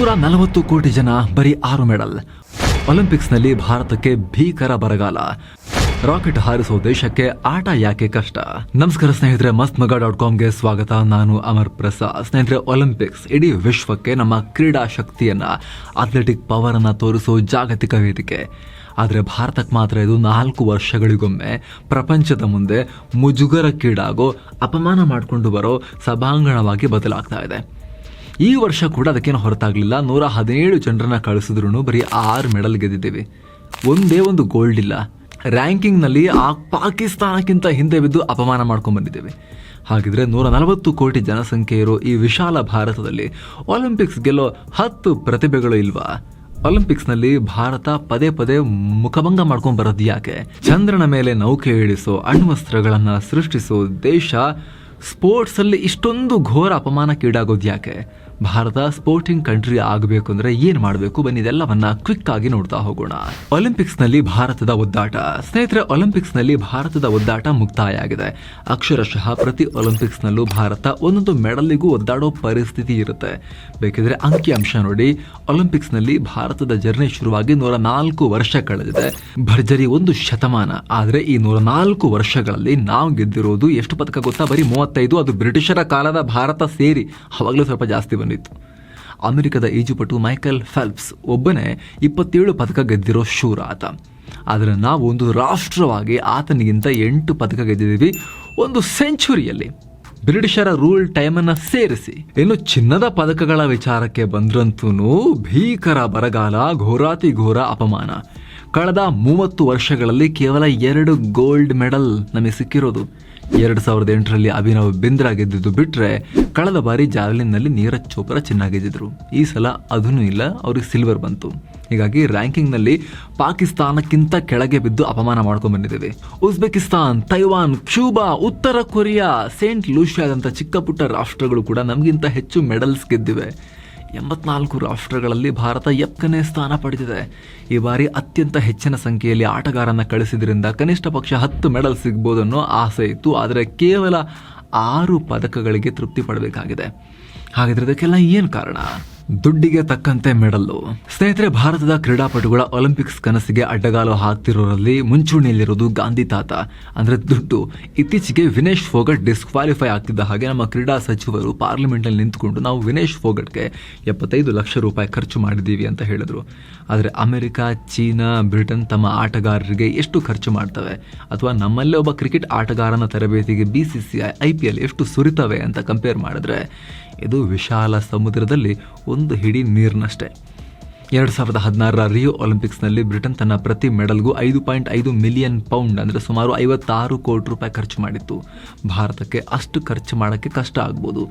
ನೂರ ನಲವತ್ತು ಕೋಟಿ ಜನ ಬರೀ ಆರು ಮೆಡಲ್. ಒಲಿಂಪಿಕ್ಸ್ನಲ್ಲಿ ಭಾರತಕ್ಕೆ ಭೀಕರ ಬರಗಾಲ. ರಾಕೆಟ್ ಹಾರಿಸೋ ದೇಶಕ್ಕೆ ಆಟ ಯಾಕೆ ಕಷ್ಟ? ನಮಸ್ಕಾರ ಸ್ನೇಹಿತರೆ ಮಸ್ತ್ ಮಗ ಡಾಟ್ ಕಾಮ್ಗೆ ಸ್ವಾಗತ. ನಾನು ಅಮರ್ ಪ್ರಸಾದ್. ಸ್ನೇಹಿತರೆ, ಒಲಿಂಪಿಕ್ಸ್ ಇಡೀ ವಿಶ್ವಕ್ಕೆ ನಮ್ಮ ಕ್ರೀಡಾ ಶಕ್ತಿಯನ್ನ, ಅಥ್ಲೆಟಿಕ್ ಪವರ್ ಅನ್ನ ತೋರಿಸೋ ಜಾಗತಿಕ ವೇದಿಕೆ. ಆದರೆ ಭಾರತಕ್ಕೆ ಮಾತ್ರ ಇದು ನಾಲ್ಕು ವರ್ಷಗಳಿಗೊಮ್ಮೆ ಪ್ರಪಂಚದ ಮುಂದೆ ಮುಜುಗರಕ್ಕೀಡಾಗೋ ಅಪಮಾನ ಮಾಡಿಕೊಂಡು ಬರೋ ಸಭಾಂಗಣವಾಗಿ ಬದಲಾಗ್ತಾ ಇದೆ. ಈ ವರ್ಷ ಕೂಡ ಅದಕ್ಕೇನು ಹೊರತಾಗಲಿಲ್ಲ. ನೂರ ಹದಿನೇಳು ಜನರನ್ನ ಕಳಿಸಿದ್ರು ಬರೀ ಆರು ಮೆಡಲ್ ಗೆದ್ದಿದ್ದೇವೆ. ಒಂದೇ ಒಂದು ಗೋಲ್ಡ್ ಇಲ್ಲ. ರ್ಯಾಂಕಿಂಗ್ನಲ್ಲಿ ಆ ಪಾಕಿಸ್ತಾನಕ್ಕಿಂತ ಹಿಂದೆ ಬಿದ್ದು ಅಪಮಾನ ಮಾಡ್ಕೊಂಡು ಬಂದಿದ್ದೇವೆ. ಹಾಗಿದ್ರೆ ನೂರ ನಲವತ್ತು ಕೋಟಿ ಜನಸಂಖ್ಯೆ ಇರೋ ಈ ವಿಶಾಲ ಭಾರತದಲ್ಲಿ ಒಲಿಂಪಿಕ್ಸ್ ಗೆಲ್ಲೋ ಹತ್ತು ಪ್ರತಿಭೆಗಳು ಇಲ್ವಾ? ಒಲಿಂಪಿಕ್ಸ್ನಲ್ಲಿ ಭಾರತ ಪದೇ ಪದೇ ಮುಖಭಂಗ ಮಾಡ್ಕೊಂಡ್ ಬರೋದು ಯಾಕೆ? ಚಂದ್ರನ ಮೇಲೆ ನೌಕೆ ಇಳಿಸೋ, ಅಣ್ವಸ್ತ್ರಗಳನ್ನು ಸೃಷ್ಟಿಸೋ ದೇಶ ಸ್ಪೋರ್ಟ್ಸ್ ಅಲ್ಲಿ ಇಷ್ಟೊಂದು ಘೋರ ಅಪಮಾನಕ್ಕೀಡಾಗೋದು ಯಾಕೆ? ಭಾರತ ಸ್ಪೋರ್ಟಿಂಗ್ ಕಂಟ್ರಿ ಆಗಬೇಕು ಅಂದ್ರೆ ಏನ್ ಮಾಡಬೇಕು? ಬನ್ನಿ, ಇದೆಲ್ಲವನ್ನ ಕ್ವಿಕ್ ಆಗಿ ನೋಡ್ತಾ ಹೋಗೋಣ. ಒಲಿಂಪಿಕ್ಸ್ನಲ್ಲಿ ಭಾರತದ ಒದ್ದಾಟ. ಸ್ನೇಹಿತರೆ ಒಲಿಂಪಿಕ್ಸ್ನಲ್ಲಿ ಭಾರತದ ಒದ್ದಾಟ ಮುಕ್ತಾಯ ಆಗಿದೆ ಅಕ್ಷರಶಃ ಪ್ರತಿ ಒಲಿಂಪಿಕ್ಸ್ ನಲ್ಲೂ ಭಾರತ ಒಂದೊಂದು ಮೆಡಲಿಗೂ ಒದ್ದಾಡೋ ಪರಿಸ್ಥಿತಿ ಇರುತ್ತೆ. ಬೇಕಿದ್ರೆ ಅಂಕಿ ಅಂಶ ನೋಡಿ. ಒಲಿಂಪಿಕ್ಸ್ನಲ್ಲಿ ಭಾರತದ ಜರ್ನಿ ಶುರುವಾಗಿ ನೂರ ನಾಲ್ಕು ವರ್ಷ ಕಳೆದಿದೆ. ಭರ್ಜರಿ ಒಂದು ಶತಮಾನ. ಆದ್ರೆ ಈ ನೂರ ನಾಲ್ಕು ವರ್ಷಗಳಲ್ಲಿ ನಾವು ಗೆದ್ದಿರೋದು ಎಷ್ಟು ಪದಕ ಗೊತ್ತಾ? ಬರೀ ಮೂವತ್ತೈದು. ಅದು ಬ್ರಿಟಿಷರ ಕಾಲದ ಭಾರತ ಸೇರಿ. ಅವಾಗಲೂ ಸ್ವಲ್ಪ ಜಾಸ್ತಿ ಬಂದಿತ್ತು. ಅಮೆರಿಕದ ಈಜುಪಟು ಮೈಕಲ್ ಫೆಲ್ಪ್ಸ್ ಒಬ್ಬನೇ ಇಪ್ಪತ್ತೇಳು ಪದಕ ಗೆದ್ದಿರೋ ಶೂರ ಆತ ಆದರೆ ನಾವು ಒಂದು ರಾಷ್ಟ್ರವಾಗಿ ಆತನಿಗಿಂತ ಎಂಟು ಪದಕ ಗೆದ್ದಿದ್ದೀವಿ ಒಂದು ಸೆಂಚುರಿಯಲ್ಲಿ. ಬ್ರಿಟಿಷರ ರೂಲ್ ಟೈಮನ್ನ ಸೇರಿಸಿ. ಇನ್ನು ಚಿನ್ನದ ಪದಕಗಳ ವಿಚಾರಕ್ಕೆ ಬಂದ್ರಂತೂ ಭೀಕರ ಬರಗಾಲ ಘೋರಾತಿ ಘೋರ ಅಪಮಾನ. ಕಳೆದ ಮೂವತ್ತು ವರ್ಷಗಳಲ್ಲಿ ಕೇವಲ ಎರಡು ಗೋಲ್ಡ್ ಮೆಡಲ್ ನಮಗೆ ಸಿಕ್ಕಿರೋದು. ಎರಡು ಸಾವಿರದ ಎಂಟರಲ್ಲಿ ಅಭಿನವ್ ಬಿಂದ್ರಾ ಗೆದ್ದಿದ್ದು ಬಿಟ್ರೆ ಕಳೆದ ಬಾರಿ ಜಾವೆಲಿನ್ನಲ್ಲಿ ನೀರಜ್ ಚೋಪ್ರಾ ಚೆನ್ನಾಗಿ ಗೆದ್ದಿದ್ರು. ಈ ಸಲ ಅದೂ ಇಲ್ಲ, ಅವ್ರಿಗೆ ಸಿಲ್ವರ್ ಬಂತು. ಹೀಗಾಗಿ ರ್ಯಾಂಕಿಂಗ್ನಲ್ಲಿ ಪಾಕಿಸ್ತಾನಕ್ಕಿಂತ ಕೆಳಗೆ ಬಿದ್ದು ಅಪಮಾನ ಮಾಡ್ಕೊಂಡು ಬಂದಿದ್ದೇವೆ. ಉಜ್ಬೇಕಿಸ್ತಾನ್, ತೈವಾನ್, ಕ್ಯೂಬಾ, ಉತ್ತರ ಕೊರಿಯಾ, ಸೇಂಟ್ ಲೂಷಿಯಾದಂಥ ಚಿಕ್ಕ ಪುಟ್ಟ ರಾಷ್ಟ್ರಗಳು ಕೂಡ ನಮಗಿಂತ ಹೆಚ್ಚು ಮೆಡಲ್ಸ್ ಗೆದ್ದಿವೆ. ಎಂಬತ್ನಾಲ್ಕು ರಾಷ್ಟ್ರಗಳಲ್ಲಿ ಭಾರತ ಎಪ್ಪನೇ ಸ್ಥಾನ ಪಡೆದಿದೆ. ಈ ಬಾರಿ ಅತ್ಯಂತ ಹೆಚ್ಚಿನ ಸಂಖ್ಯೆಯಲ್ಲಿ ಆಟಗಾರನ ಕಳಿಸಿದ್ರಿಂದ ಕನಿಷ್ಠ ಪಕ್ಷ ಹತ್ತು ಮೆಡಲ್ ಸಿಗ್ಬೋದನ್ನೋ ಆಸೆ ಇತ್ತು. ಆದರೆ ಕೇವಲ ಆರು ಪದಕಗಳಿಗೆ ತೃಪ್ತಿ ಪಡಬೇಕಾಗಿದೆ. ಹಾಗಿದ್ರೆ ಇದಕ್ಕೆಲ್ಲ ಏನು ಕಾರಣ? ದುಡ್ಡಿಗೆ ತಕ್ಕಂತೆ ಮೆಡಲ್ಲು. ಸ್ನೇಹಿತರೆ, ಭಾರತದ ಕ್ರೀಡಾಪಟುಗಳ ಒಲಿಂಪಿಕ್ಸ್ ಕನಸಿಗೆ ಅಡ್ಡಗಾಲು ಹಾಕ್ತಿರೋರಲ್ಲಿ ಮುಂಚೂಣಿಯಲ್ಲಿರೋದು ಗಾಂಧಿ ತಾತ. ಅಂದರೆ ದುಡ್ಡು. ಇತ್ತೀಚೆಗೆ ವಿನೇಶ್ ಫೋಗಟ್ ಡಿಸ್ಕ್ವಾಲಿಫೈ ಆಗ್ತಿದ್ದ ಹಾಗೆ ನಮ್ಮ ಕ್ರೀಡಾ ಸಚಿವರು ಪಾರ್ಲಿಮೆಂಟಲ್ಲಿ ನಿಂತ್ಕೊಂಡು ನಾವು ವಿನೇಶ್ ಫೋಗಟ್ಗೆ ಎಪ್ಪತ್ತೈದು ಲಕ್ಷ ರೂಪಾಯಿ ಖರ್ಚು ಮಾಡಿದ್ದೀವಿ ಅಂತ ಹೇಳಿದ್ರು. ಆದರೆ ಅಮೆರಿಕ, ಚೀನಾ, ಬ್ರಿಟನ್ ತಮ್ಮ ಆಟಗಾರರಿಗೆ ಎಷ್ಟು ಖರ್ಚು ಮಾಡ್ತವೆ? ಅಥವಾ ನಮ್ಮಲ್ಲೇ ಒಬ್ಬ ಕ್ರಿಕೆಟ್ ಆಟಗಾರನ ತರಬೇತಿಗೆ B C C I I P L ಎಷ್ಟು ಸುರಿತವೆ ಅಂತ ಕಂಪೇರ್ ಮಾಡಿದ್ರೆ ಇದು ವಿಶಾಲ ಸಮುದ್ರದಲ್ಲಿ ಒಂದು ಹಿಡಿ ನೀರಿನಷ್ಟೇ. ಎರಡು ಸಾವಿರದ ಹದಿನಾರರ ರಿಯೋ ಒಲಿಂಪಿಕ್ಸ್ನಲ್ಲಿ ಬ್ರಿಟನ್ ತನ್ನ ಪ್ರತಿ ಮೆಡಲ್ಗೂ ಐದು ಪಾಯಿಂಟ್ ಐದು ಮಿಲಿಯನ್ ಪೌಂಡ್, ಅಂದರೆ ಸುಮಾರು ಐವತ್ತಾರು ಕೋಟಿ ರೂಪಾಯಿ ಖರ್ಚು ಮಾಡಿತ್ತು. ಭಾರತಕ್ಕೆ ಅಷ್ಟು ಖರ್ಚು ಮಾಡೋಕ್ಕೆ ಕಷ್ಟ ಆಗ್ಬೋದು.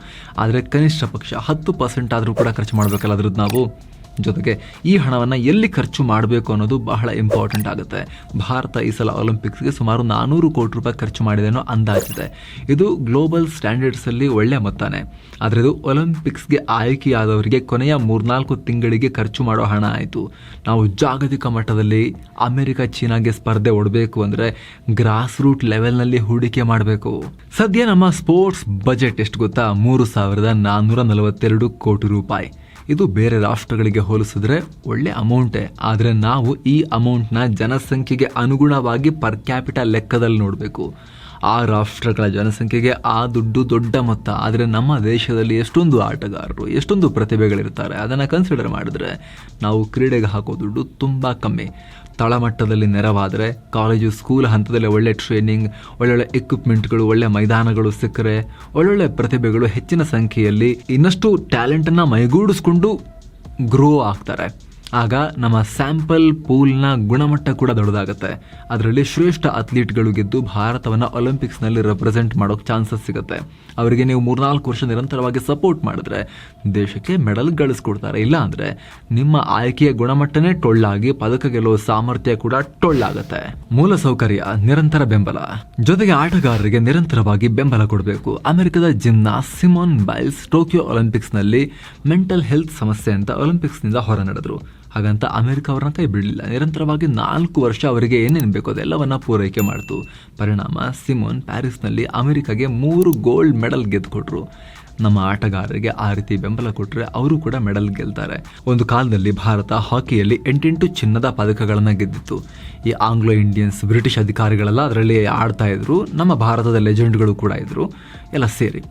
ಆದರೆ ಕನಿಷ್ಠ ಪಕ್ಷ ಹತ್ತು ಪರ್ಸೆಂಟ್ ಆದರೂ ಕೂಡ ಖರ್ಚು ಮಾಡಬೇಕಲ್ಲ ಅದ್ರದ್ದು ನಾವು. ಜೊತೆಗೆ ಈ ಹಣವನ್ನು ಎಲ್ಲಿ ಖರ್ಚು ಮಾಡಬೇಕು ಅನ್ನೋದು ಬಹಳ ಇಂಪಾರ್ಟೆಂಟ್ ಆಗುತ್ತೆ. ಭಾರತ ಈ ಸಲ ಒಲಿಂಪಿಕ್ಸ್ಗೆ ಸುಮಾರು ನಾನೂರು ಕೋಟಿ ರೂಪಾಯಿ ಖರ್ಚು ಮಾಡಿದೆ ಅನ್ನೋ ಅಂದಾಜಿದೆ. ಇದು ಗ್ಲೋಬಲ್ ಸ್ಟ್ಯಾಂಡರ್ಡ್ಸಲ್ಲಿ ಒಳ್ಳೆ ಮೊತ್ತನೇ. ಆದರೆ ಇದು ಒಲಿಂಪಿಕ್ಸ್ಗೆ ಆಯ್ಕೆಯಾದವರಿಗೆ ಕೊನೆಯ ಮೂರ್ನಾಲ್ಕು ತಿಂಗಳಿಗೆ ಖರ್ಚು ಮಾಡೋ ಹಣ ಆಯಿತು. ನಾವು ಜಾಗತಿಕ ಮಟ್ಟದಲ್ಲಿ ಅಮೆರಿಕ ಚೀನಾಗೆ ಸ್ಪರ್ಧೆ ಒಡಬೇಕು ಅಂದರೆ ಗ್ರಾಸ್ ರೂಟ್ ಲೆವೆಲ್ನಲ್ಲಿ ಹೂಡಿಕೆ ಮಾಡಬೇಕು. ಸದ್ಯ ನಮ್ಮ ಸ್ಪೋರ್ಟ್ಸ್ ಬಜೆಟ್ ಎಷ್ಟು ಗೊತ್ತಾ? ಮೂರು ಸಾವಿರದ ನಾನ್ನೂರ ನಲವತ್ತೆರಡು ಕೋಟಿ ರೂಪಾಯಿ. ಇದು ಬೇರೆ ರಾಷ್ಟ್ರಗಳಿಗೆ ಹೋಲಿಸಿದ್ರೆ ಒಳ್ಳೆ ಅಮೌಂಟೇ. ಆದರೆ ನಾವು ಈ ಅಮೌಂಟ್ನ ಜನಸಂಖ್ಯೆಗೆ ಅನುಗುಣವಾಗಿ ಪರ್ ಕ್ಯಾಪಿಟಲ್ ಲೆಕ್ಕದಲ್ಲಿ ನೋಡಬೇಕು. ಆ ರಾಷ್ಟ್ರಗಳ ಜನಸಂಖ್ಯೆಗೆ ಆ ದುಡ್ಡು ದೊಡ್ಡ ಮೊತ್ತ. ಆದರೆ ನಮ್ಮ ದೇಶದಲ್ಲಿ ಎಷ್ಟೊಂದು ಆಟಗಾರರು, ಎಷ್ಟೊಂದು ಪ್ರತಿಭೆಗಳಿರ್ತಾರೆ. ಅದನ್ನು ಕನ್ಸಿಡರ್ ಮಾಡಿದ್ರೆ ನಾವು ಕ್ರೀಡೆಗೆ ಹಾಕೋ ದುಡ್ಡು ತುಂಬ ಕಮ್ಮಿ. ತಳಮಟ್ಟದಲ್ಲಿ ನೆರವಾದರೆ ಕಾಲೇಜು ಸ್ಕೂಲ್ ಹಂತದಲ್ಲಿ ಒಳ್ಳೆ ಟ್ರೈನಿಂಗ್ ಒಳ್ಳೊಳ್ಳೆ ಎಕ್ವಿಪ್ಮೆಂಟ್ಗಳು ಒಳ್ಳೆ ಮೈದಾನಗಳು ಸಿಕ್ಕರೆ, ಒಳ್ಳೊಳ್ಳೆ ಪ್ರತಿಭೆಗಳು ಹೆಚ್ಚಿನ ಸಂಖ್ಯೆಯಲ್ಲಿ ಇನ್ನಷ್ಟು ಟ್ಯಾಲೆಂಟನ್ನು ಮೈಗೂಡಿಸ್ಕೊಂಡು ಗ್ರೋ ಆಗ್ತಾರೆ. ಆಗ ನಮ್ಮ ಸ್ಯಾಂಪಲ್ ಪೂಲ್ನ ಗುಣಮಟ್ಟ ಕೂಡ ದೊಡ್ಡದಾಗುತ್ತೆ. ಅದರಲ್ಲಿ ಶ್ರೇಷ್ಠ ಅಥ್ಲೀಟ್ಗಳು ಗೆದ್ದು ಭಾರತವನ್ನು ಒಲಿಂಪಿಕ್ಸ್ನಲ್ಲಿ ರೆಪ್ರೆಸೆಂಟ್ ಮಾಡೋಕ್ಕೆ ಚಾನ್ಸಸ್ ಸಿಗುತ್ತೆ. ಅವರಿಗೆ ನೀವು ಮೂರ್ನಾಲ್ಕು ವರ್ಷ ನಿರಂತರವಾಗಿ ಸಪೋರ್ಟ್ ಮಾಡಿದ್ರೆ ದೇಶಕ್ಕೆ ಮೆಡಲ್ ಗಳಿಸ್ಕೊಡ್ತಾರೆ. ಇಲ್ಲ ಅಂದರೆ ನಿಮ್ಮ ಆಯ್ಕೆಯ ಗುಣಮಟ್ಟನೇ ಟೊಳ್ಳಾಗಿ ಪದಕ ಗೆಲ್ಲುವ ಸಾಮರ್ಥ್ಯ ಕೂಡ ಟೊಳ್ಳಾಗುತ್ತೆ. ಮೂಲ ಸೌಕರ್ಯ ನಿರಂತರ ಬೆಂಬಲ. ಜೊತೆಗೆ ಆಟಗಾರರಿಗೆ ನಿರಂತರವಾಗಿ ಬೆಂಬಲ ಕೊಡಬೇಕು. ಅಮೆರಿಕದ ಜಿಮ್ನ ಸಿಮೋನ್ ಬೈಲ್ಸ್ ಟೋಕಿಯೋ ಒಲಿಂಪಿಕ್ಸ್ನಲ್ಲಿ ಮೆಂಟಲ್ ಹೆಲ್ತ್ ಸಮಸ್ಯೆ ಅಂತ ಒಲಿಂಪಿಕ್ಸ್ನಿಂದ ಹೊರ ನಡೆದ್ರು. ಹಾಗಂತ ಅಮೆರಿಕ ಅವ್ರನ್ನ ಕೈ ಬಿಡಲಿಲ್ಲ. ನಿರಂತರವಾಗಿ ನಾಲ್ಕು ವರ್ಷ ಅವರಿಗೆ ಏನೇನು ಬೇಕೋ ಅದೆಲ್ಲವನ್ನ ಪೂರೈಕೆ ಮಾಡಿತು. ಪರಿಣಾಮ, ಸಿಮೋನ್ ಪ್ಯಾರಿಸ್ನಲ್ಲಿ ಅಮೆರಿಕಾಗೆ ಮೂರು ಗೋಲ್ಡ್ ಮೆಡಲ್ ಗೆದ್ದುಕೊಟ್ರು ನಮ್ಮ ಆಟಗಾರರಿಗೆ ಆ ರೀತಿ ಬೆಂಬಲ ಕೊಟ್ಟರೆ ಅವರು ಕೂಡ ಮೆಡಲ್ ಗೆಲ್ತಾರೆ. ಒಂದು ಕಾಲದಲ್ಲಿ ಭಾರತ ಹಾಕಿಯಲ್ಲಿ ಎಂಟೆಂಟು ಚಿನ್ನದ ಪದಕಗಳನ್ನು ಗೆದ್ದಿತ್ತು. ಈ ಆಂಗ್ಲೋ ಇಂಡಿಯನ್ಸ್, ಬ್ರಿಟಿಷ್ ಅಧಿಕಾರಿಗಳೆಲ್ಲ ಅದರಲ್ಲಿ ಆಡ್ತಾ ಇದ್ರು. ನಮ್ಮ ಭಾರತದ ಲೆಜೆಂಡ್ಗಳು ಕೂಡ ಇದ್ರು. ಎಲ್ಲ ಸೇರಿ.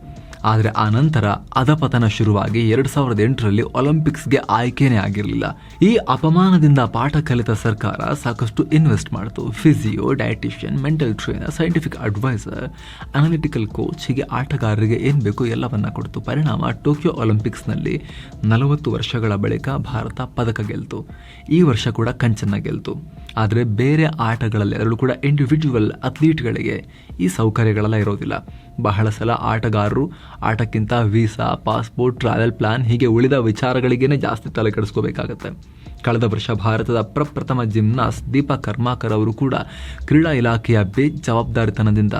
ಆದರೆ ಆ ನಂತರ ಅಧಪತನ ಶುರುವಾಗಿ ಎರಡು ಸಾವಿರದ ಎಂಟರಲ್ಲಿ ಒಲಿಂಪಿಕ್ಸ್ಗೆ ಆಯ್ಕೆನೇ ಆಗಿರಲಿಲ್ಲ. ಈ ಅಪಮಾನದಿಂದ ಪಾಠ ಕಲಿತ ಸರ್ಕಾರ ಸಾಕಷ್ಟು ಇನ್ವೆಸ್ಟ್ ಮಾಡಿತು. Physio dietician mental trainer scientific advisor analytical coach ಹೀಗೆ ಆಟಗಾರರಿಗೆ ಏನು ಬೇಕು ಎಲ್ಲವನ್ನ ಕೊಡ್ತು. ಪರಿಣಾಮ ಟೋಕಿಯೋ ಒಲಿಂಪಿಕ್ಸ್ನಲ್ಲಿ ನಲವತ್ತು ವರ್ಷಗಳ ಬಳಿಕ ಭಾರತ ಪದಕ ಗೆಲ್ತು. ಈ ವರ್ಷ ಕೂಡ ಕಂಚನ್ನ ಗೆಲ್ತು. ಆದರೆ ಬೇರೆ ಆಟಗಳಲ್ಲಿ, ಅದರಲ್ಲೂ ಕೂಡ ಇಂಡಿವಿಜುವಲ್ ಅಥ್ಲೀಟ್ಗಳಿಗೆ ಈ ಸೌಕರ್ಯಗಳೆಲ್ಲ ಇರೋದಿಲ್ಲ. ಬಹಳ ಸಲ ಆಟಗಾರರು ಆಟಕ್ಕಿಂತ ವೀಸಾ ಪಾಸ್ಪೋರ್ಟ್ ಟ್ರಾವೆಲ್ ಪ್ಲಾನ್ ಹೀಗೆ ಉಳಿದ ವಿಚಾರಗಳಿಗೇನೆ ಜಾಸ್ತಿ ತಲೆ ಕೆಡಿಸ್ಕೋಬೇಕಾಗತ್ತೆ ಕಳೆದ ವರ್ಷ ಭಾರತದ ಪ್ರಪ್ರಥಮ ಜಿಮ್ನಾಸ್ ದೀಪಾ ಕರ್ಮಾಕರ್ ಅವರು ಕೂಡ ಕ್ರೀಡಾ ಇಲಾಖೆಯ ಬೇಜವಾಬ್ದಾರಿತನದಿಂದ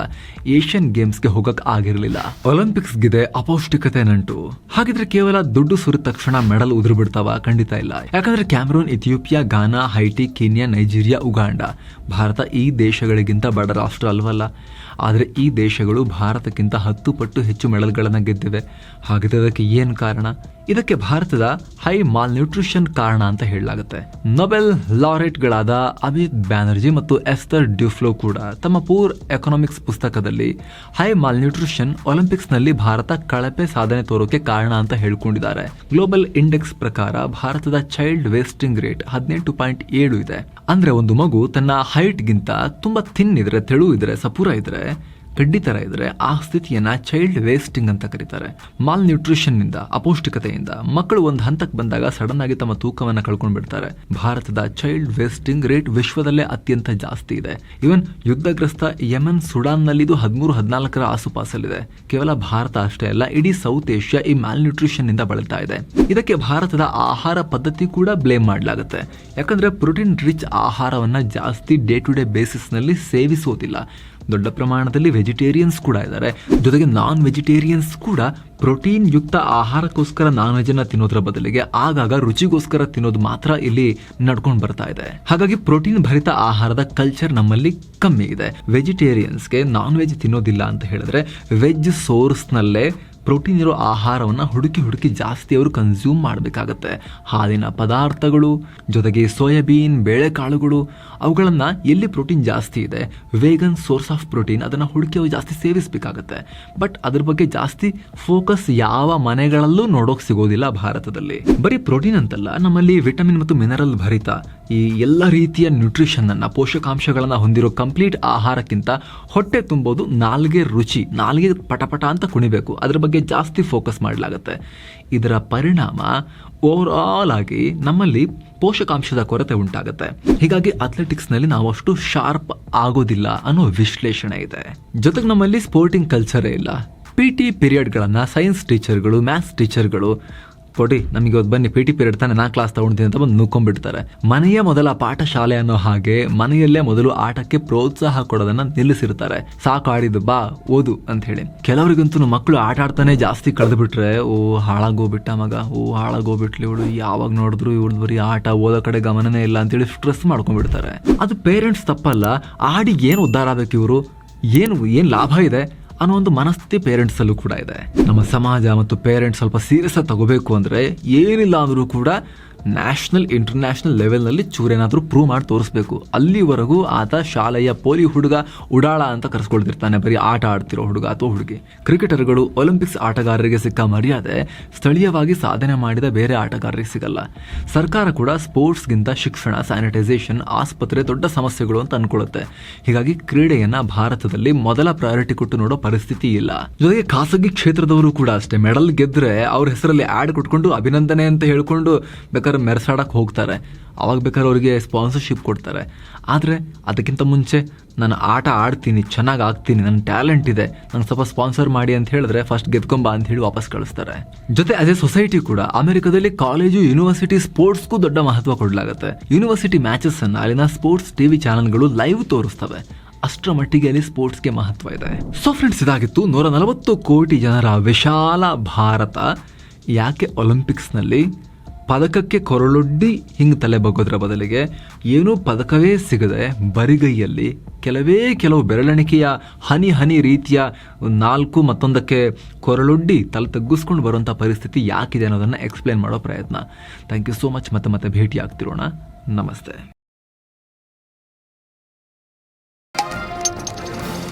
ಏಷ್ಯನ್ ಗೇಮ್ಸ್ಗೆ ಹೋಗಕ್ ಆಗಿರಲಿಲ್ಲ. ಒಲಿಂಪಿಕ್ಸ್ಗಿದೆ ಅಪೌಷ್ಟಿಕತೆ ನಂಟು. ಹಾಗಿದ್ರೆ ಕೇವಲ ದುಡ್ಡು ಸುರಿದ ತಕ್ಷಣ ಮೆಡಲ್ ಉದುರು ಬಿಡ್ತಾವ ಖಂಡಿತ ಇಲ್ಲ. ಯಾಕಂದ್ರೆ Cameroon, Ethiopia Ghana Haiti, Kenya, Nigeria, Uganda Bharat ಈ ದೇಶಗಳಿಗಿಂತ ಬಡ ರಾಷ್ಟ್ರ ಅಲ್ವಲ್ಲ. ಆದರೆ ಈ ದೇಶಗಳು ಭಾರತಕ್ಕಿಂತ ಹತ್ತು ಪಟ್ಟು ಹೆಚ್ಚು ಮೆಡಲ್ಗಳನ್ನು ಗೆದ್ದಿವೆ. ಹಾಗಿದ್ರೆ ಅದಕ್ಕೆ ಏನು ಕಾರಣ? ಇದಕ್ಕೆ ಭಾರತದ ಹೈ ಮಾಲ್ ನ್ಯೂಟ್ರಿಷನ್ ಕಾರಣ ಅಂತ ಹೇಳಲಾಗುತ್ತೆ. ನೊಬೆಲ್ ಲಾರೆಟ್ಗಳಾದ ಅಮಿತ್ ಬ್ಯಾನರ್ಜಿ ಮತ್ತು ಎಸ್ತರ್ ಡ್ಯೂಫ್ಲೋ ಕೂಡ ತಮ್ಮ ಪೂರ್ ಎಕನಾಮಿಕ್ಸ್ ಪುಸ್ತಕದಲ್ಲಿ ಹೈ ಮಾಲ್ ನ್ಯೂಟ್ರಿಷನ್ ಒಲಿಂಪಿಕ್ಸ್ನಲ್ಲಿ ಭಾರತ ಕಳಪೆ ಸಾಧನೆ ತೋರೋಕೆ ಕಾರಣ ಅಂತ ಹೇಳ್ಕೊಂಡಿದ್ದಾರೆ. ಗ್ಲೋಬಲ್ ಇಂಡೆಕ್ಸ್ ಪ್ರಕಾರ ಭಾರತದ ಚೈಲ್ಡ್ ವೇಸ್ಟಿಂಗ್ ರೇಟ್ ಹದಿನೆಂಟು ಪಾಯಿಂಟ್ ಏಳು ಇದೆ. ಅಂದ್ರೆ ಒಂದು ಮಗು ತನ್ನ ಹೈಟ್ಗಿಂತ ತುಂಬಾ ಥಿನ್ ಇದ್ರೆ, ತೆಳು ಇದ್ರೆ, ಸಪೂರ ಇದ್ರೆ ಕಡ್ಡಿ ತರ ಇದ್ರೆ ಆ ಸ್ಥಿತಿಯನ್ನ ಚೈಲ್ಡ್ ವೇಸ್ಟಿಂಗ್ ಅಂತ ಕರೀತಾರೆ. ಮಾಲ್ ನ್ಯೂಟ್ರಿಷನ್ನಿಂದ, ಅಪೌಷ್ಟಿಕತೆಯಿಂದ ಮಕ್ಕಳು ಒಂದು ಹಂತಕ್ಕೆ ಬಂದಾಗ ಸಡನ್ ಆಗಿ ತಮ್ಮ ತೂಕವನ್ನ ಕಳ್ಕೊಂಡು ಬಿಡ್ತಾರೆ. ಭಾರತದ ಚೈಲ್ಡ್ ವೇಸ್ಟಿಂಗ್ ರೇಟ್ ವಿಶ್ವದಲ್ಲೇ ಅತ್ಯಂತ ಜಾಸ್ತಿ ಇದೆ. ಇವನ್ ಯುದ್ಧಗ್ರಸ್ತ ಯಮನ್ ಸುಡಾನ್ನಲ್ಲಿ ಇದು ಹದಿಮೂರು, ಹದಿನಾಲ್ಕರ ಆಸುಪಾಸಲ್ಲಿದೆ. ಕೇವಲ ಭಾರತ ಅಷ್ಟೇ ಅಲ್ಲ, ಇಡೀ ಸೌತ್ ಏಷ್ಯಾ ಈ ಮಾಲ್ ನ್ಯೂಟ್ರಿಷನ್ನಿಂದ ಬಳಲ್ತಾ ಇದೆ. ಇದಕ್ಕೆ ಭಾರತದ ಆಹಾರ ಪದ್ಧತಿ ಕೂಡ ಬ್ಲೇಮ್ ಮಾಡಲಾಗುತ್ತೆ. ಯಾಕಂದ್ರೆ ಪ್ರೋಟೀನ್ ರಿಚ್ ಆಹಾರವನ್ನ ಜಾಸ್ತಿ ಡೇ ಟು ಡೇ ಬೇಸಿಸ್ನಲ್ಲಿ ಸೇವಿಸೋದಿಲ್ಲ. ದೊಡ್ಡ ಪ್ರಮಾಣದಲ್ಲಿ ವೆಜಿಟೇರಿಯನ್ಸ್ ಕೂಡ ಇದ್ದಾರೆ. ಜೊತೆಗೆ ನಾನ್ ವೆಜಿಟೇರಿಯನ್ಸ್ ಕೂಡ ಪ್ರೋಟೀನ್ ಯುಕ್ತ ಆಹಾರಕ್ಕೋಸ್ಕರ ನಾನ್ ವೆಜ್ ಅನ್ನ ತಿನ್ನೋದ್ರ ಬದಲಿಗೆ ಆಗಾಗ ರುಚಿಗೋಸ್ಕರ ತಿನ್ನೋದು ಮಾತ್ರ ಇಲ್ಲಿ ನಡ್ಕೊಂಡು ಬರ್ತಾ ಇದೆ. ಹಾಗಾಗಿ ಪ್ರೋಟೀನ್ ಭರಿತ ಆಹಾರದ ಕಲ್ಚರ್ ನಮ್ಮಲ್ಲಿ ಕಮ್ಮಿ ಇದೆ. ವೆಜಿಟೇರಿಯನ್ಸ್ಗೆ ನಾನ್ ವೆಜ್ ತಿನ್ನೋದಿಲ್ಲ ಅಂತ ಹೇಳಿದ್ರೆ ವೆಜ್ ಸೋರ್ಸ್ನಲ್ಲೇ ಪ್ರೋಟೀನ್ ಇರೋ ಆಹಾರವನ್ನು ಹುಡುಕಿ ಹುಡುಕಿ ಜಾಸ್ತಿ ಅವರು ಕನ್ಸ್ಯೂಮ್ ಮಾಡಬೇಕಾಗತ್ತೆ. ಹಾಲಿನ ಪದಾರ್ಥಗಳು, ಜೊತೆಗೆ ಸೋಯಾಬೀನ್, ಬೇಳೆಕಾಳುಗಳು, ಅವುಗಳನ್ನು ಎಲ್ಲಿ ಪ್ರೋಟೀನ್ ಜಾಸ್ತಿ ಇದೆ ವೇಗನ್ ಸೋರ್ಸ್ ಆಫ್ ಪ್ರೋಟೀನ್ ಅದನ್ನು ಹುಡುಕಿ ಅವು ಜಾಸ್ತಿ ಸೇವಿಸಬೇಕಾಗತ್ತೆ. ಬಟ್ ಅದ್ರ ಬಗ್ಗೆ ಜಾಸ್ತಿ ಫೋಕಸ್ ಯಾವ ಮನೆಗಳಲ್ಲೂ ನೋಡೋಕೆ ಸಿಗೋದಿಲ್ಲ ಭಾರತದಲ್ಲಿ. ಬರೀ ಪ್ರೋಟೀನ್ ಅಂತಲ್ಲ, ನಮ್ಮಲ್ಲಿ ವಿಟಮಿನ್ ಮತ್ತು ಮಿನರಲ್ ಭರಿತ. ಈ ಎಲ್ಲ ರೀತಿಯ ನ್ಯೂಟ್ರಿಷನ್ ಅನ್ನ, ಪೋಷಕಾಂಶಗಳನ್ನ ಹೊಂದಿರೋ ಕಂಪ್ಲೀಟ್ ಆಹಾರಕ್ಕಿಂತ ಹೊಟ್ಟೆ ತುಂಬೋದು ನಾಲ್ಗೆ ರುಚಿ, ನಾಲ್ಗೆ ಪಟಪಟ ಅಂತ ಕುಣಿಬೇಕು. ಅದ್ರ ಬಗ್ಗೆ ಜಾಸ್ತಿ ಫೋಕಸ್ ಮಾಡಲಾಗುತ್ತೆ. ಇದರ ಪರಿಣಾಮ ಓವರ್ ಆಲ್ ಆಗಿ ನಮ್ಮಲ್ಲಿ ಪೋಷಕಾಂಶದ ಕೊರತೆ ಉಂಟಾಗುತ್ತೆ. ಹೀಗಾಗಿ ಅಥ್ಲೆಟಿಕ್ಸ್ನಲ್ಲಿ ನಾವು ಅಷ್ಟು ಶಾರ್ಪ್ ಆಗೋದಿಲ್ಲ ಅನ್ನೋ ವಿಶ್ಲೇಷಣೆ ಇದೆ. ಜೊತೆಗೆ ನಮ್ಮಲ್ಲಿ ಸ್ಪೋರ್ಟಿಂಗ್ ಕಲ್ಚರೇ ಇಲ್ಲ. ಪಿ ಟಿ ಪೀರಿಯಡ್ಗಳನ್ನು ಸೈನ್ಸ್ ಟೀಚರ್ಗಳು ಮ್ಯಾಥ್ಸ್ ಟೀಚರ್ಗಳು ಕೊಡಿ, ನಮಗೆ ಇವತ್ತು ಬನ್ನಿ ಪಿ ಟಿ ಪಿರಿಯಡ್ ತಾನೆ ನಾ ಕ್ಲಾಸ್ ತಗೊಂಡಿದ್ದೀನಿ ಅಂತ ಬಂದು ನುಕ್ಕೊಂಡ್ಬಿಡ್ತಾರೆ ಮನೆಯ ಮೊದಲ ಪಾಠ ಶಾಲೆ ಅನ್ನೋ ಹಾಗೆ ಮನೆಯಲ್ಲೇ ಮೊದಲು ಆಟಕ್ಕೆ ಪ್ರೋತ್ಸಾಹ ಕೊಡೋದನ್ನ ನಿಲ್ಲಿಸಿರ್ತಾರೆ. ಸಾಕು ಆಡಿದ್ದು, ಬಾ, ಓದು ಅಂತ ಹೇಳಿ. ಕೆಲವರಿಗಂತೂ ಮಕ್ಕಳು ಆಟ ಆಡ್ತಾನೆ ಜಾಸ್ತಿ ಕಳೆದು ಬಿಟ್ರೆ ಓ, ಹಾಳಾಗೋಗ್ಬಿಟ್ಟ ಮಗ, ಓ, ಹಾಳಾಗೋಗ್ಬಿಟ್ಲಿ ಇವಳು, ಯಾವಾಗ ನೋಡಿದ್ರು ಇವಳು ಬರೀ ಆಟ, ಓದೋ ಕಡೆ ಗಮನನೇ ಇಲ್ಲ ಅಂತೇಳಿ ಸ್ಟ್ರೆಸ್ ಮಾಡ್ಕೊಂಡ್ಬಿಡ್ತಾರೆ. ಅದು ಪೇರೆಂಟ್ಸ್ ತಪ್ಪಲ್ಲ ಆಡಿ ಏನು ಉದ್ದಾರ ಆಗಬೇಕು ಇವರು? ಏನು ಏನು ಲಾಭ ಇದೆ? ಅನ್ನೋ ಒಂದು ಮನಸ್ಥಿತಿ ಪೇರೆಂಟ್ಸ್ ಅಲ್ಲೂ ಕೂಡ ಇದೆ. ನಮ್ಮ ಸಮಾಜ ಮತ್ತು ಪೇರೆಂಟ್ಸ್ ಸ್ವಲ್ಪ ಸೀರಿಯಸ್ ಆಗಿ ತಗೋಬೇಕು ಅಂದ್ರೆ ಏನಿಲ್ಲ ಅಂದ್ರೂ ಕೂಡ ನ್ಯಾಷನಲ್ ಇಂಟರ್ನ್ಯಾಷನಲ್ ಲೆವೆಲ್ನಲ್ಲಿ ಚೂರೇನಾದರೂ ಪ್ರೂವ್ ಮಾಡಿ ತೋರಿಸ್ಬೇಕು. ಅಲ್ಲಿವರೆಗೂ ಆತ ಶಾಲೆಯ ಪೋಲಿ ಹುಡುಗ ಉಡಾಳ ಅಂತ ಕರೆಸ್ಕೊಳ್ತಿರ್ತಾನೆ. ಬರೀ ಆಟ ಆಡ್ತಿರೋ ಹುಡುಗ ಅಥವಾ ಹುಡುಗಿ. ಕ್ರಿಕೆಟರ್ಗಳು ಒಲಿಂಪಿಕ್ಸ್ ಆಟಗಾರರಿಗೆ ಸಿಕ್ಕ ಮರ್ಯಾದೆ ಸ್ಥಳೀಯವಾಗಿ ಸಾಧನೆ ಮಾಡಿದ ಬೇರೆ ಆಟಗಾರರಿಗೆ ಸಿಗಲ್ಲ. ಸರ್ಕಾರ ಕೂಡ ಸ್ಪೋರ್ಟ್ಸ್ಗಿಂತ ಶಿಕ್ಷಣ ಸ್ಯಾನಿಟೈಸೇಷನ್ ಆಸ್ಪತ್ರೆ ದೊಡ್ಡ ಸಮಸ್ಯೆಗಳು ಅಂತ ಅನ್ಕೊಳ್ಳುತ್ತೆ. ಹೀಗಾಗಿ ಕ್ರೀಡೆಯನ್ನ ಭಾರತದಲ್ಲಿ ಮೊದಲ ಪ್ರಯಾರಿಟಿ ಕೊಟ್ಟು ನೋಡೋ ಪರಿಸ್ಥಿತಿ ಇಲ್ಲ. ಜೊತೆಗೆ ಖಾಸಗಿ ಕ್ಷೇತ್ರದವರು ಕೂಡ ಅಷ್ಟೇ. ಮೆಡಲ್ ಗೆದ್ರೆ ಅವ್ರ ಹೆಸರಲ್ಲಿ ಆಡ್ ಕೊಟ್ಕೊಂಡು ಅಭಿನಂದನೆ ಅಂತ ಹೇಳ್ಕೊಂಡು ಬೇಕಾದ್ರೆ ಮೆರೆಸಾಡಕ್ ಹೋಗ್ತಾರೆ. ಅವಾಗ ಬೇಕಾದ್ರೆ ಅವರಿಗೆ ಸ್ಪಾನ್ಸರ್ಶಿಪ್ ಕೊಡ್ತಾರೆ. ಆದರೆ ಅದಕ್ಕಿಂತ ಮುಂಚೆ ನಾನು ಆಟ ಆಡ್ತೀನಿ, ಚೆನ್ನಾಗಿ ಆಗ್ತೀನಿ ನನ್ನ ಟ್ಯಾಲೆಂಟ್ ಇದೆ, ನಂಗೆ ಸ್ವಲ್ಪ ಸ್ಪಾನ್ಸರ್ ಮಾಡಿ ಅಂತ ಹೇಳಿದ್ರೆ ಫಸ್ಟ್ ಗೆದ್ಕೊಂಬ ಅಂತ ಹೇಳಿ ವಾಪಸ್ ಕಳಿಸ್ತಾರೆ. ಜೊತೆ ಅದೇ ಸೊಸೈಟಿ ಕೂಡ ಅಮೆರಿಕದಲ್ಲಿ ಕಾಲೇಜು ಯೂನಿವರ್ಸಿಟಿ ಸ್ಪೋರ್ಟ್ಸ್ಗೂ ದೊಡ್ಡ ಮಹತ್ವ ಕೊಡಲಾಗುತ್ತೆ. ಯೂನಿವರ್ಸಿಟಿ ಮ್ಯಾಚಸ್ಸನ್ನು ಅಲ್ಲಿನ ಸ್ಪೋರ್ಟ್ಸ್ ಟಿವಿ ಚಾನೆಲ್ಗಳು ಲೈವ್ ತೋರಿಸ್ತವೆ. ಅಷ್ಟರ ಮಟ್ಟಿಗೆ ಅಲ್ಲಿ ಸ್ಪೋರ್ಟ್ಸ್ಗೆ ಮಹತ್ವ ಇದೆ. ಸೊ ಫ್ರೆಂಡ್ಸ್ ಇದಾಗಿತ್ತು ನೂರ ನಲವತ್ತು ಕೋಟಿ ಜನರ ವಿಶಾಲ ಭಾರತ. ಯಾಕೆ ಒಲಿಂಪಿಕ್ಸ್ನಲ್ಲಿ ಪದಕಕ್ಕೆ ಕೊರಳೊಡ್ಡಿ ಹಿಂಗೆ ತಲೆ ಬಗ್ಗೋದ್ರ ಬದಲಿಗೆ ಏನೂ ಪದಕವೇ ಸಿಗದೆ ಬರಿಗೈಯಲ್ಲಿ ಕೆಲವೇ ಕೆಲವು ಬೆರಳೆಣಿಕೆಯ ಹನಿ ಹನಿ ರೀತಿಯ ನಾಲ್ಕು ಮತ್ತೊಂದಕ್ಕೆ ಕೊರಳೊಡ್ಡಿ ತಲೆ ತಗ್ಗಿಸ್ಕೊಂಡು ಬರುವಂಥ ಪರಿಸ್ಥಿತಿ ಯಾಕಿದೆ ಅನ್ನೋದನ್ನು ಎಕ್ಸ್ಪ್ಲೇನ್ ಮಾಡೋ ಪ್ರಯತ್ನ. ಥ್ಯಾಂಕ್ ಯು ಸೋ ಮಚ್ ಮತ್ತೆ ಮತ್ತೆ ಭೇಟಿ ಆಗ್ತಿರೋಣ ನಮಸ್ತೆ.